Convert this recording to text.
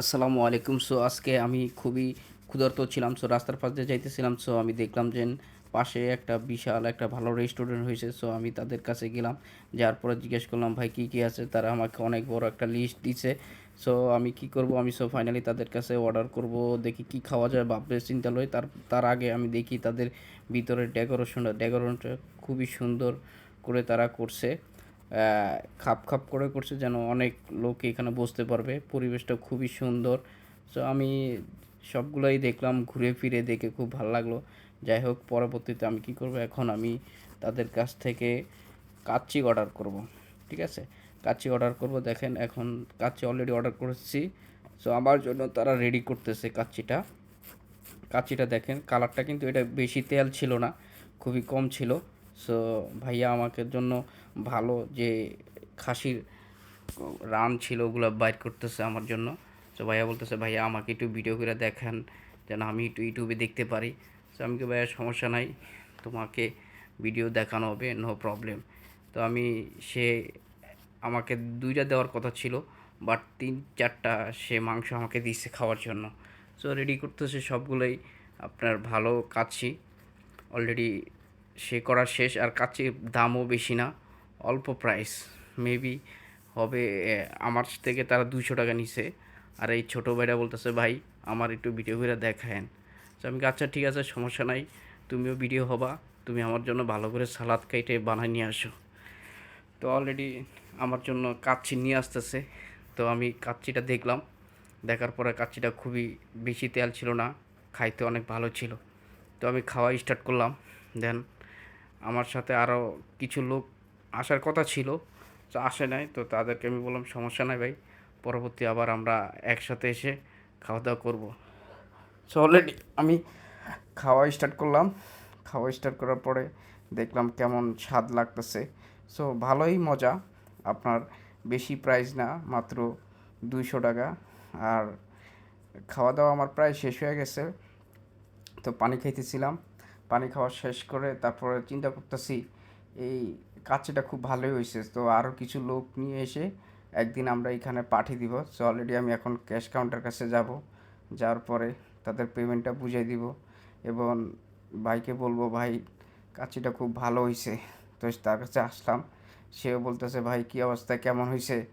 আসসালামু আলাইকুম। সো আজকে আমি খুবই ক্ষুধার্ত ছিলাম। সো রাস্তার পাশ দিয়ে যাইতেছিলাম। সো আমি দেখলাম যে পাশে একটা বিশাল একটা ভালো রেস্টুরেন্ট হয়েছে। সো আমি তাদের কাছে গেলাম। যার পরে জিজ্ঞেস করলাম, ভাই, কী কী আছে? তারা আমাকে অনেক বড় একটা লিস্ট দিছে। সো আমি কি করব? আমি সো ফাইনালি তাদের কাছে অর্ডার করব। দেখি কি খাওয়া যায়। ভাববে চিন্তা লই তার তার আগে আমি দেখি তাদের ভিতরে ডেকোরেশনটা ডেকোরেশনটা খুবই সুন্দর করে তারা করছে। খাপ খাপ করে করছে যেন অনেক লোক এখানে বসতে পারবে। পরিবেশটা খুবই সুন্দর। সো আমি সবগুলোই দেখলাম, ঘুরে ফিরে দেখে খুব ভালো লাগল। যাই হোক, পরবর্তীতে আমি কি করব? এখন আমি তাদের কাছ থেকে কাচ্চি অর্ডার করব। ঠিক আছে? কাচ্চি অর্ডার করব। দেখেন, এখন কাচ্চি অলরেডি অর্ডার করেছি। সো আমার জন্য তারা রেডি করতেছে কাচ্চিটা। কাচ্চিটা দেখেন কালারটা কিন্তু এটা বেশি তেল ছিল না, খুবই কম ছিল। সো ভাইয়া আমাকে জন্য ভালো যে খাসির রান ছিল, ওগুলো বাইর করতেছে আমার জন্য। সো ভাইয়া বলতেছে, ভাইয়া, আমাকে একটু ভিডিও করে দেখান, যেন আমি একটু ইউটিউবে দেখতে পারি। সো আমি কি ভাইয়া, সমস্যা নাই, তোমাকে ভিডিও দেখানো হবে নো প্রবলেম তো আমি, সে আমাকে দুইটা দেওয়ার কথা ছিল বাট তিন, চারটা সে মাংস আমাকে দিচ্ছে খাওয়ার জন্য। সো রেডি করতেছে সবগুলোই, আপনার ভালো কাচ্ছি অলরেডি সে করা শেষ, আর কাচ্চির দামও বেশি না, অল্প প্রাইস মেবি হবে আমার থেকে তারা দুশো টাকা নিছে। আর এই ছোটো ভাইরা বলতেছে, ভাই, আমার একটু ভিডিও করে দেখায়েন। তো আমি আচ্ছা ঠিক আছে, সমস্যা নাই, তুমিও ভিডিও হবা, তুমি আমার জন্য ভালো করে সালাদ কেটে বানাই নিয়ে আসো। তো অলরেডি আমার জন্য কাচ্চি নিয়ে আসতেছে। তো আমি কাচ্চিটা দেখলাম, দেখার পরে কাচ্চিটা খুবই বেশি তেল ছিল না, খাইতে অনেক ভালো ছিল। তো আমি খাওয়া স্টার্ট করলাম দেন আমার সাথে আরও কিছু লোক আসার কথা ছিল, তো আসে নাই, তো তাদেরকে আমি বললাম, সমস্যা নাই ভাই, পরবর্তী আবার আমরা একসাথে এসে খাওয়া দাওয়া করব। সো অলরেডি আমি খাওয়া স্টার্ট করলাম। খাওয়া স্টার্ট করার পরে দেখলাম কেমন স্বাদ লাগতেছে। সো ভালোই মজা, আপনার বেশি প্রাইস না, মাত্র দুইশো টাকা। আর খাওয়া দাওয়া আমার প্রায় শেষ হয়ে গেছে, তো পানি খাইতেছিলাম। পানি খাওয়া শেষ করে তারপরে চিন্তা করতেছি, এই কাচ্চিটা খুব ভালোই হয়েছে। তো আরও কিছু লোক নিয়ে এসে একদিন আমরা এখানে পাঠিয়ে দিব। সো অলরেডি আমি এখন ক্যাশ কাউন্টার কাছে যাব। যাওয়ার পরে তাদের পেমেন্টটা বুঝিয়ে দিব। এবং ভাইকে বলব, ভাই কাচ্চিটা খুব ভালো হয়েছে। তো তার কাছে আসলাম। সেও বলতেছে, ভাই, কী অবস্থা? কেমন হয়েছে?